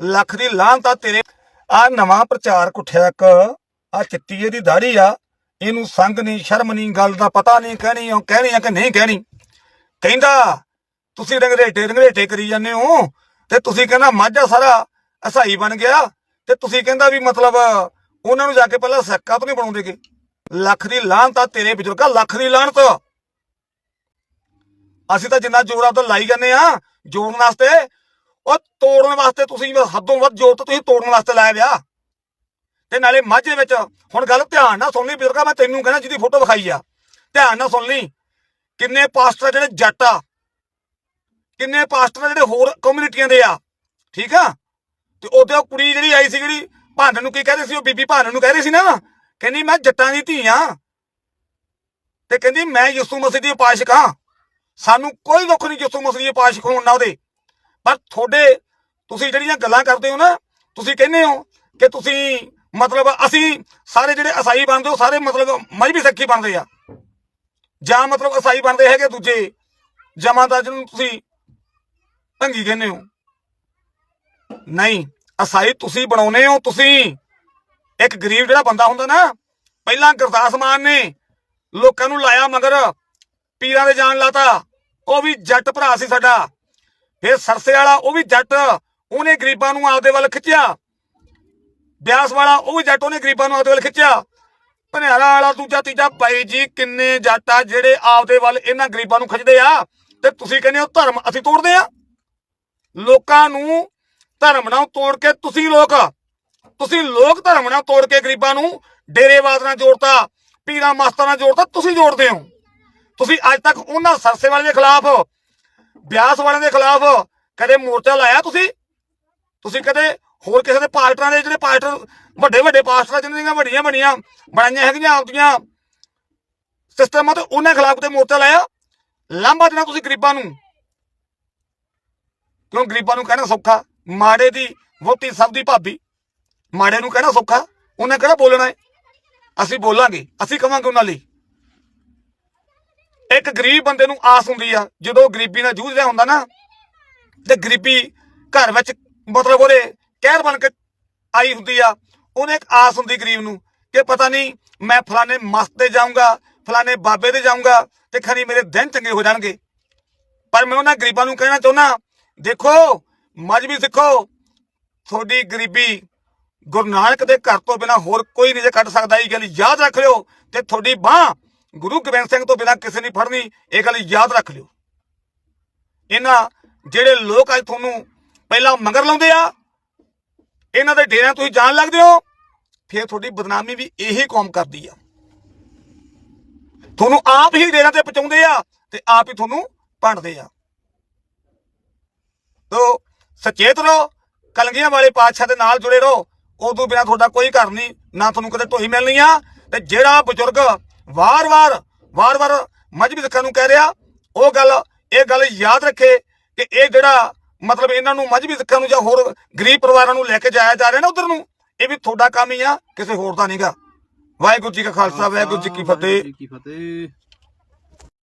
ਲੱਖ ਦੀ ਲਾਹਨ ਤਾਂ ਤੇਰੇ। ਆ ਨਵਾਂ ਪ੍ਰਚਾਰਕ ਉੱਠਿਆ ਇੱਕ। ਆ ਚਿੱਟੀ ਇਹਦੀ ਦਾੜੀ ਆ। ਇਹਨੂੰ ਸੰਗ ਨਹੀਂ ਸ਼ਰਮ ਨਹੀਂ ਗੱਲ ਦਾ ਪਤਾ ਨਹੀਂ ਕਹਿਣੀ, ਉਹ ਕਹਿਣੀ ਆ ਕਿ ਨਹੀਂ ਕਹਿਣੀ। ਕਹਿੰਦਾ, ਤੁਸੀਂ ਰੰਗਰੇਟੇ ਰੰਗਰੇਟੇ ਕਰੀ ਜਾਂਦੇ ਹੋ। ਤੇ ਤੁਸੀਂ ਕਹਿੰਦਾ, ਮਾਝਾ ਸਾਰਾ ਅਸਾਈ ਬਣ ਗਿਆ। ਤੇ ਤੁਸੀਂ ਕਹਿੰਦਾ ਵੀ ਮਤਲਬ ਉਹਨਾਂ ਨੂੰ ਜਾ ਕੇ ਪਹਿਲਾਂ ਸੱਕਾ ਤੋਂ ਨਹੀਂ ਬਣਾਉਂਦੇਗੇ ਲੱਖ ਦੀ ਲਾਹਨ ਤਾਂ ਤੇਰੇ ਬਜ਼ੁਰਗਾ, ਲੱਖ ਦੀ ਲਾਹਨਤ ਅਸੀਂ ਤਾਂ ਜਿੰਨਾ ਜ਼ੋਰ ਆਪਦਾ ਲਾਈ ਜਾਂਦੇ ਆ ਜੋੜਨ ਵਾਸਤੇ ਉਹ ਤੋੜਨ ਵਾਸਤੇ ਤੁਸੀਂ ਹੱਦੋਂ ਵੱਧ ਜ਼ੋਰ ਤੁਸੀਂ ਤੋੜਨ ਵਾਸਤੇ ਲਾਇਆ ਵਿਆ ਤੇ ਨਾਲੇ ਮਾਝੇ ਵਿੱਚ ਹੁਣ ਗੱਲ ਧਿਆਨ ਨਾਲ ਸੁਣ ਲਈ ਬਜ਼ੁਰਗਾ ਮੈਂ ਤੈਨੂੰ ਕਹਿੰਦਾ ਜਿਹਦੀ ਫੋਟੋ ਵਿਖਾਈ ਆ। ਧਿਆਨ ਨਾਲ ਸੁਣ ਲਈ। ਕਿੰਨੇ ਪਾਸਟਰ ਜਿਹੜੇ ਜੱਟ ਆ। ਕਿੰਨੇ ਪਾਸਟਰ ਜਿਹੜੇ ਹੋਰ ਕਮਿਊਨਿਟੀਆਂ ਦੇ ਆ। ਠੀਕ ਆ? ਤੇ ਉਹਦੇ ਉਹ ਕੁੜੀ ਜਿਹੜੀ ਆਈ ਸੀ, ਜਿਹੜੀ ਭਾਂਡਣ ਨੂੰ ਕੀ ਕਹਿੰਦੇ ਸੀ, ਉਹ ਬੀਬੀ ਭਾਂਡਣ ਨੂੰ ਕਹਿ ਰਹੀ ਸੀ ਨਾ। ਕਹਿੰਦੀ, ਮੈਂ ਜੱਟਾਂ ਦੀ ਧੀ ਆ। ਤੇ ਕਹਿੰਦੀ, ਮੈਂ ਯਿਸੂ ਮਸੀਹ ਦੀ ਉਪਾਸ਼ਕ ਹਾਂ। ਸਾਨੂੰ ਕੋਈ ਦੁੱਖ ਨਹੀਂ ਯਿਸੂ ਮਸੀਹ ਦੀ ਉਪਾਸ਼ਕ ਹੋਣ ਨਾ ਉਹਦੇ। ਪਰ ਤੁਹਾਡੇ, ਤੁਸੀਂ ਜਿਹੜੀਆਂ ਗੱਲਾਂ ਕਰਦੇ ਹੋ ਨਾ, ਤੁਸੀਂ ਕਹਿੰਦੇ ਹੋ ਕਿ ਤੁਸੀਂ ਮਤਲਬ ਅਸੀਂ ਸਾਰੇ ਜਿਹੜੇ ਅਸਾਈ ਬਣਦੇ ਹੋ, ਸਾਰੇ ਮਤਲਬ ਮਜਬੀ ਸਿੱਖੀ ਬਣਦੇ ਆ। ਜਾਂ ਮਤਲਬ ਅਸਾਈ ਬਣਦੇ ਹੈਗੇ ਦੂਜੇ ਜਮਾਦਾਰ ਜਿਹਨੂੰ ਤੁਸੀਂ ਭੰਗੀ ਕਹਿੰਦੇ ਹੋ। ਨਹੀਂ, ਅਸਾਈ ਤੁਸੀਂ ਬਣਾਉਨੇ ਹੋ, ਤੁਸੀਂ ਇੱਕ ਗਰੀਬ ਜਿਹੜਾ ਬੰਦਾ ਹੁੰਦਾ ਨਾ, ਪਹਿਲਾਂ ਗੁਰਦਾਸ ਮਾਨ ਨੇ ਲੋਕਾਂ ਨੂੰ ਲਾਇਆ ਮਗਰ, ਪੀਰਾਂ ਦੇ ਜਾਣ ਲਾਤਾ, ਉਹ ਵੀ ਜੱਟ ਭਰਾ ਸੀ ਸਾਡਾ। ਫਿਰ ਸਰਸੇ ਵਾਲਾ ਉਹ ਵੀ ਜੱਟ, ਉਹਨੇ ਗਰੀਬਾਂ ਨੂੰ ਆਪਦੇ ਵੱਲ ਖਿੱਚਿਆ। ਬਿਆਸ ਵਾਲਾ ਉਹ ਵੀ ਜੱਟ, ਉਹਨੇ ਗਰੀਬਾਂ ਨੂੰ ਆਪਦੇ ਵੱਲ ਖਿੱਚਿਆ। ਭਨਿਆਰਾ ਵਾਲਾ ਦੂਜਾ ਤੀਜਾ ਭਾਈ ਜੀ, ਕਿੰਨੇ ਜੱਟ ਆ ਜਿਹੜੇ ਆਪਦੇ ਵੱਲ ਇਹਨਾਂ ਗਰੀਬਾਂ ਨੂੰ ਖਿੱਚਦੇ ਆ? ਤੇ ਤੁਸੀਂ ਕਹਿੰਦੇ ਹੋ ਧਰਮ ਅਸੀਂ ਤੋੜਦੇ ਆ? ਲੋਕਾਂ ਨੂੰ ਧਰਮ ਨਾਲ ਤੋੜ ਕੇ ਤੁਸੀਂ ਲੋਕ ਤੁਸੀਂ ਲੋਕ ਧਰਮ ਨਾਲ ਤੋੜ ਕੇ ਗਰੀਬਾਂ ਨੂੰ ਡੇਰੇਵਾਦ ਨਾਲ ਜੋੜਤਾ, ਪੀਰਾਂ ਮਸਤਾਂ ਨਾਲ ਜੋੜਤਾ, ਤੁਸੀਂ ਜੋੜਦੇ ਹੋ। ਤੁਸੀਂ ਅੱਜ ਤੱਕ ਉਹਨਾਂ ਸਰਸੇ ਵਾਲੇ ਦੇ ਖਿਲਾਫ ਬਿਆਸ ਵਾਲਿਆਂ ਦੇ ਖਿਲਾਫ ਕਦੇ ਮੋਰਚਾ ਲਾਇਆ ਤੁਸੀਂ? ਤੁਸੀਂ ਕਦੇ ਹੋਰ ਕਿਸੇ ਦੇ ਪਾਰਟਰਾਂ ਦੇ ਜਿਹੜੇ ਪਾਸਟਰ ਵੱਡੇ ਵੱਡੇ ਪਾਸਟਰਾਂ ਜਿਨ੍ਹਾਂ ਦੀਆਂ ਵੱਡੀਆਂ ਵੱਡੀਆਂ ਬਣਾਈਆਂ ਹੈਗੀਆਂ ਆਪਦੀਆਂ ਸਿਸਟਮਾਂ ਤੇ ਉਹਨਾਂ ਖਿਲਾਫ ਤੇ ਮੋਰਚਾ ਲਾਇਆ? ਲਾਂਭਾ ਦੇਣਾ ਤੁਸੀਂ ਗਰੀਬਾਂ ਨੂੰ। ਕਿਉਂ ਗਰੀਬਾਂ ਨੂੰ ਕਹਿਣਾ ਸੌਖਾ? ਮਾੜੇ ਦੀ ਵੋਟੀ ਸਭ ਦੀ ਭਾਬੀ। ਮਾੜੇ ਨੂੰ ਕਹਿਣਾ ਸੌਖਾ। ਉਹਨੇ ਕਿਹੜਾ ਬੋਲਣਾ ਹੈ? ਅਸੀਂ ਬੋਲਾਂਗੇ। ਅਸੀਂ ਕਵਾਂਗੇ ਉਹਨਾਂ ਲਈ। ਇੱਕ ਗਰੀਬ ਬੰਦੇ ਨੂੰ ਆਸ ਹੁੰਦੀ ਆ, ਜਦੋਂ ਗਰੀਬੀ ਨਾਲ ਜੂਝ ਰਿਹਾ ਹੁੰਦਾ ਨਾ, ਤੇ ਗਰੀਬੀ ਘਰ ਵਿੱਚ ਮਤਲਬ ਉਹਦੇ ਕਹਿਰ ਬਣ ਕੇ ਆਈ ਹੁੰਦੀ ਆ, ਉਹਨੇ ਇੱਕ ਆਸ ਹੁੰਦੀ ਗਰੀਬ ਨੂੰ ਕਿ ਪਤਾ ਨਹੀਂ ਮੈਂ ਫਲਾਣੇ ਮਸਤ ਤੇ ਜਾਊਂਗਾ, ਫਲਾਣੇ ਬਾਬੇ ਦੇ ਜਾਊਂਗਾ ਤੇ ਖਰੀ ਮੇਰੇ ਦਿਨ ਚੰਗੇ ਹੋ ਜਾਣਗੇ। ਪਰ ਮੈਂ ਉਹਨਾਂ ਗਰੀਬਾਂ ਨੂੰ ਕਹਿਣਾ ਚਾਹੁੰਦਾ ਦੇਖੋ ਮਜਬੀ ਸਿੱਖੋ, ਤੁਹਾਡੀ ਗਰੀਬੀ ਗੁਰੂ ਨਾਨਕ ਦੇ ਘਰ ਤੋਂ ਬਿਨਾ ਹੋਰ ਕੋਈ ਨਹੀਂ ਜੇ ਕੱਢ ਸਕਦਾ, ਇਹ ਗੱਲ ਯਾਦ ਰੱਖ ਲਿਓ ਤੇ ਤੁਹਾਡੀ ਬਾਹ ਗੁਰੂ ਗੋਬਿੰਦ ਸਿੰਘ ਤੋਂ ਬਿਨਾ ਕਿਸੇ ਨਹੀਂ ਫੜਨੀ, ਇਹ ਗੱਲ ਯਾਦ ਰੱਖ ਲਿਓ। ਇਹਨਾਂ ਜਿਹੜੇ ਲੋਕ ਅੱਜ ਤੁਹਾਨੂੰ ਪਹਿਲਾਂ ਮੰਗਰ ਲਾਉਂਦੇ ਆ, ਇਹਨਾਂ ਦੇ ਡੇਰਿਆਂ ਤੁਸੀਂ ਜਾਣ ਲੱਗਦੇ ਹੋ, ਫਿਰ ਤੁਹਾਡੀ ਬਦਨਾਮੀ ਵੀ ਇਹੀ ਕੌਮ ਕਰਦੀ ਆ। ਤੁਹਾਨੂੰ ਆਪ ਹੀ ਡੇਰਿਆਂ ਤੇ ਪਹੁੰਚਾਉਂਦੇ ਆ ਤੇ ਆਪ ਹੀ ਤੁਹਾਨੂੰ ਭੰਡਦੇ ਆ। ਤੋ ਸਚੇਤ ਰਹੋ, ਕਲਗੀਆਂ ਵਾਲੇ ਪਾਤਸ਼ਾਹ ਦੇ ਨਾਲ ਜੁੜੇ ਰਹੋ, ਉਦੋਂ ਬਿਨਾ ਤੁਹਾਡਾ ਕੋਈ ਘਰ ਨਹੀਂ, ਨਾ ਤੁਹਾਨੂੰ ਕਦੇ ਢੋਈ ਮਿਲਣੀ ਆ, ਤੇ ਜਿਹੜਾ ਬਜ਼ੁਰਗ ਵਾਰ-ਵਾਰ ਵਾਰ-ਵਾਰ ਮਜਬੀ ਸਿੱਖਾਂ ਨੂੰ ਕਹਿ ਰਿਹਾ ਉਹ ਗੱਲ ਇਹ ਗੱਲ ਯਾਦ ਰੱਖੇ ਕਿ ਇਹ ਜਿਹੜਾ ਮਤਲਬ ਇਹਨਾਂ ਨੂੰ ਮਜਬੀ ਸਿੱਖਾਂ ਨੂੰ ਜਾਂ ਹੋਰ ਗਰੀਬ ਪਰਿਵਾਰਾਂ ਨੂੰ ਲੈ ਕੇ ਜਾਇਆ ਜਾ ਰਿਹਾ ਨਾ ਉਧਰ ਨੂੰ ਇਹ ਵੀ ਤੁਹਾਡਾ ਕੰਮ ਹੀ ਆ ਕਿਸੇ ਹੋਰ ਦਾ ਨਹੀਂਗਾ ਵਾਹਿਗੁਰੂ ਜੀ ਕਾ ਖਾਲਸਾ ਵਾਹਿਗੁਰੂ ਜੀ ਕੀ ਫਤਿਹ ਜੀ ਕੀ ਫਤਿਹ।